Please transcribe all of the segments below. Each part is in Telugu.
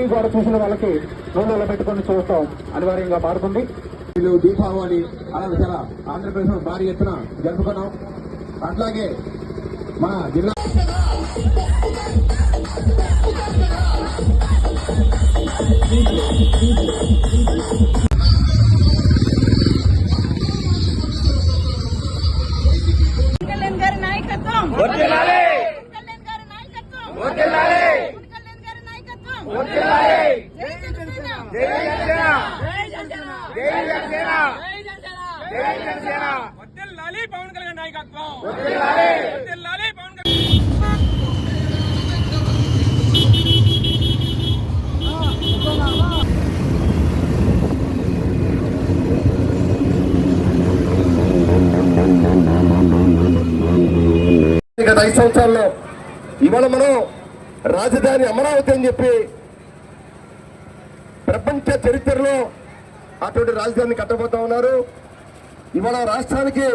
రాజకీయ గోడ చూసిన వాళ్ళకి నూనెలో పెట్టుకుని చూస్తాం. అనివార్యంగా మారుతుంది. వీళ్ళు దీపావళి అలాగే చాలా ఆంధ్రప్రదేశ్ భారీ ఎత్తున జరుపుకున్నాం. అట్లాగే మన జిల్లా కళ్యాణ్ వర్ధిల్లాలి పవన్ కళ్యాణ్ నాయకత్వం వర్ధిల్లాలి పవన్ కళ్యాణ్ గత ఐదు సంవత్సరాల్లో ఇవాళ మనం రాజధాని అమరావతి అని చెప్పి ప్రపంచ చరిత్రలో అటువంటి రాజధాని కట్టబోతా ఉన్నారు. ఇవాళ రాష్ట్రానికి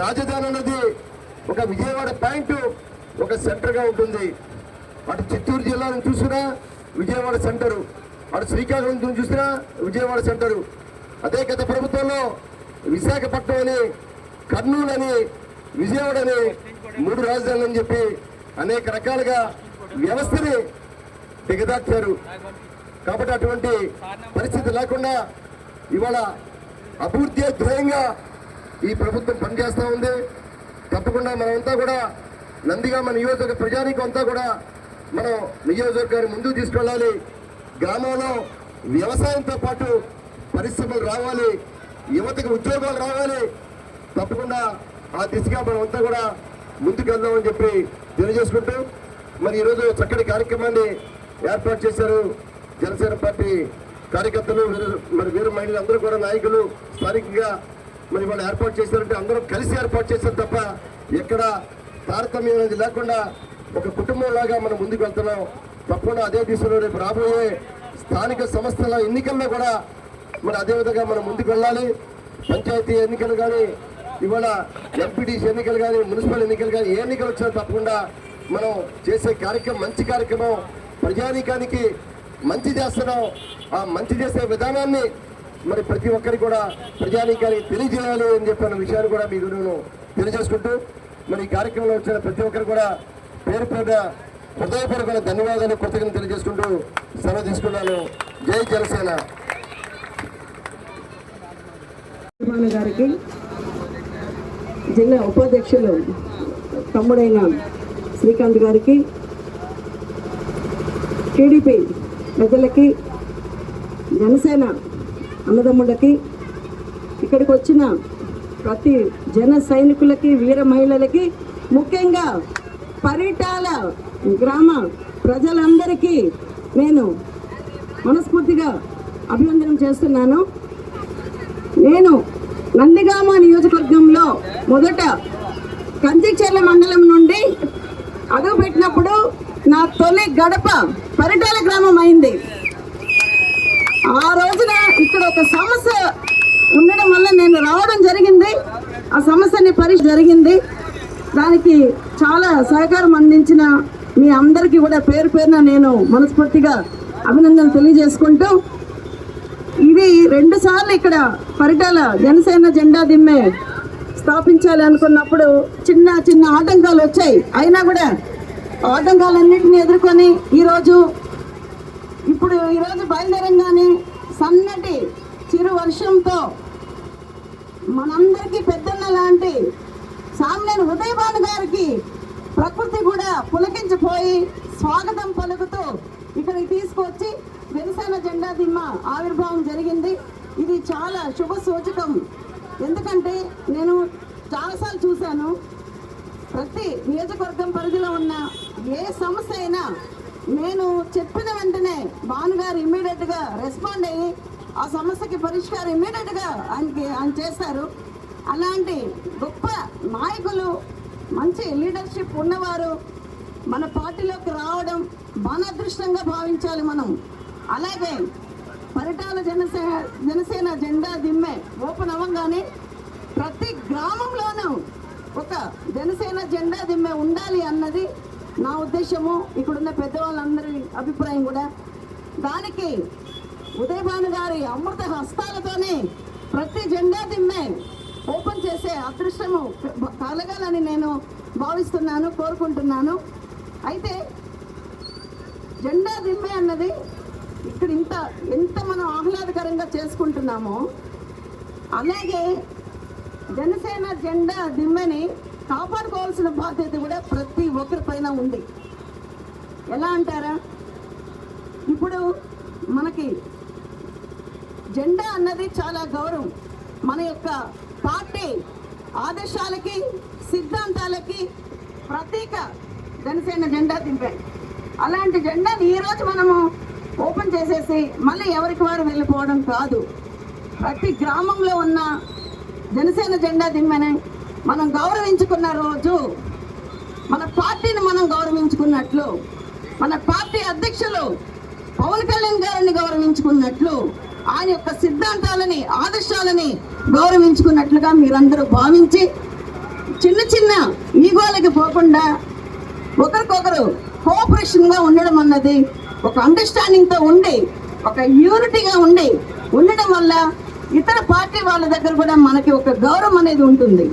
రాజధాని అన్నది ఒక విజయవాడ పాయింట్ ఒక సెంటర్గా ఉంటుంది. అటు చిత్తూరు జిల్లాను చూసినా విజయవాడ సెంటరు. అటు శ్రీకాకుళం చూసినా విజయవాడ సెంటరు. అదే గత ప్రభుత్వంలో విశాఖపట్నం అని కర్నూలు అని విజయవాడ అని మూడు రాజధానులు అని చెప్పి అనేక రకాలుగా వ్యవస్థని దిగదార్చారు. కాబట్టి అటువంటి పరిస్థితి లేకుండా ఇవాళ అభివృద్ధి ధ్యేయంగా ఈ ప్రభుత్వం పనిచేస్తూ ఉంది. తప్పకుండా మనమంతా కూడా నందిగా మన నియోజకవర్గ ప్రజానీకం అంతా కూడా మనం నియోజకవర్గాన్ని ముందుకు తీసుకెళ్ళాలి. గ్రామంలో వ్యవసాయంతో పాటు పరిశ్రమలు రావాలి యువతకు ఉద్యోగాలు రావాలి. తప్పకుండా ఆ దిశగా మనం అంతా కూడా ముందుకెళ్దామని చెప్పి తెలియజేసుకుంటూ మరి ఈరోజు చక్కటి కార్యక్రమాన్ని ఏర్పాటు చేశారు జనసేన పార్టీ కార్యకర్తలు మరి వీరు మహిళలు అందరూ కూడా నాయకులు స్థానికంగా మరి వాళ్ళు ఏర్పాటు చేశారంటే అందరూ కలిసి ఏర్పాటు చేశారు తప్ప ఎక్కడ తారతమ్యం అనేది లేకుండా ఒక కుటుంబం లాగా మనం ముందుకు వెళ్తున్నాం. తప్పకుండా అదే దిశలో రేపు రాబోయే స్థానిక సంస్థల ఎన్నికల్లో కూడా మరి అదేవిధంగా మనం ముందుకు వెళ్ళాలి. పంచాయతీ ఎన్నికలు కానీ ఇవాళ ఎంపీటీసీ ఎన్నికలు కానీ మున్సిపల్ ఎన్నికలు కానీ ఏ ఎన్నికలు వచ్చినా తప్పకుండా మనం చేసే కార్యక్రమం మంచి కార్యక్రమం. ప్రజానీకానికి మంచి చేస్తున్నాం ఆ మంచి చేసే విధానాన్ని మరి ప్రతి ఒక్కరికి కూడా ప్రజానీకానికి తెలియజేయాలి అని చెప్పిన విషయాన్ని కూడా మీకు నేను తెలియజేసుకుంటూ మరి ఈ కార్యక్రమంలో వచ్చిన ప్రతి ఒక్కరు కూడా పేరు పేరున హృదయపూర్వక ధన్యవాదాలు కృతజ్ఞతలు తెలియజేసుకుంటూ సెలవు తీసుకున్నాను. జై జనసేన. గారికి జిల్లా ఉపాధ్యక్షులు తమ్ముడైన శ్రీకాంత్ గారికి టీడీపీ ప్రజలకి జనసేన అన్నదమ్ములకి ఇక్కడికి వచ్చిన ప్రతి జన సైనికులకి వీర మహిళలకి ముఖ్యంగా పరిటాల గ్రామ ప్రజలందరికీ నేను మనస్ఫూర్తిగా అభినందనం చేస్తున్నాను. నేను నందిగామ నియోజకవర్గంలో మొదట కంచిచెర్ల మండలం నుండి అడుగు పెట్టినప్పుడు నా తొలి గడప పరిటాల గ్రామం అయింది. ఆ రోజున ఇక్కడ ఒక సమస్య ఉండడం వల్ల నేను రావడం జరిగింది. ఆ సమస్యని పరిష్ జరిగింది. దానికి చాలా సహకారం అందించిన మీ అందరికీ కూడా పేరు పేరున నేను మనస్ఫూర్తిగా అభినందనలు తెలియజేసుకుంటూ ఇది రెండు సార్లు ఇక్కడ పరిటాల జనసేన జెండా దిమ్మే స్థాపించాలి అనుకున్నప్పుడు చిన్న చిన్న ఆటంకాలు వచ్చాయి. అయినా కూడా ఆటంకాలన్నింటినీ ఎదుర్కొని ఈరోజు ఇప్పుడు ఈరోజు బయలుదేరంగానే సన్నటి చిరు వర్షంతో మనందరికీ పెద్దన్న లాంటి సామ్నేని ఉదయభాను గారికి ప్రకృతి కూడా పులకించిపోయి స్వాగతం పలుకుతూ ఇక్కడికి తీసుకొచ్చి జనసేన జెండా దిమ్మ ఆవిర్భావం జరిగింది. ఇది చాలా శుభ సూచకం. ఎందుకంటే నేను చాలాసార్లు చూశాను ప్రతి నియోజకవర్గం పరిధిలో ఉన్న ఏ సమస్య అయినా నేను చెప్పిన వెంటనే భానుగారు ఇమ్మీడియట్గా రెస్పాండ్ అయ్యి ఆ సమస్యకి పరిష్కారం ఇమ్మీడియట్గా ఆయనకి ఆయన చేస్తారు అలాంటి గొప్ప నాయకులు మంచి లీడర్షిప్ ఉన్నవారు మన పార్టీలోకి రావడం మన అదృష్టంగా భావించాలి మనం. అలాగే పరిటాల జనసేన జనసేన జెండా దిమ్మె ఓపెన్ అవ్వగానే ప్రతి గ్రామంలోనూ ఒక జనసేన జెండా దిమ్మె ఉండాలి అన్నది నా ఉద్దేశము ఇక్కడున్న పెద్దవాళ్ళందరి అభిప్రాయం కూడా దానికి ఉదయభాను గారి అమృత హస్తాలతోనే ప్రతి జెండా దిమ్మే ఓపెన్ చేసే అదృష్టము కలగాలని నేను భావిస్తున్నాను కోరుకుంటున్నాను. అయితే జెండా దిమ్మే అన్నది ఇక్కడ ఇంత ఎంత మనం ఆహ్లాదకరంగా చేసుకుంటున్నామో అలాగే జనసేన జెండా దిమ్మెని కాపాడుకోవాల్సిన బాధ్యత కూడా ప్రతి ఒక్కరి పైన ఉంది. ఎలా అంటారా? ఇప్పుడు మనకి జెండా అన్నది చాలా గౌరవం. మన యొక్క పార్టీ ఆదర్శాలకి సిద్ధాంతాలకి ప్రతీక జనసేన జెండా దింపే అలాంటి జెండాని ఈరోజు మనము ఓపెన్ చేసేసి మళ్ళీ ఎవరికి వారు వెళ్ళిపోవడం కాదు. ప్రతి గ్రామంలో ఉన్న జనసేన జెండా దిమ్మని మనం గౌరవించుకున్న రోజు మన పార్టీని మనం గౌరవించుకున్నట్లు మన పార్టీ అధ్యక్షులు పవన్ కళ్యాణ్ గారిని గౌరవించుకున్నట్లు ఆయన యొక్క సిద్ధాంతాలని ఆదర్శాలని గౌరవించుకున్నట్లుగా మీరందరూ భావించి చిన్న చిన్న ఈగోలకి పోకుండా ఒకరికొకరు కోఆపరేషన్గా ఉండడం అన్నది ఒక అండర్స్టాండింగ్తో ఉండి ఒక యూనిటీగా ఉండి ఉండడం వల్ల ఇతర పార్టీ వాళ్ళ దగ్గర కూడా మనకి ఒక గౌరవం అనేది ఉంటుంది.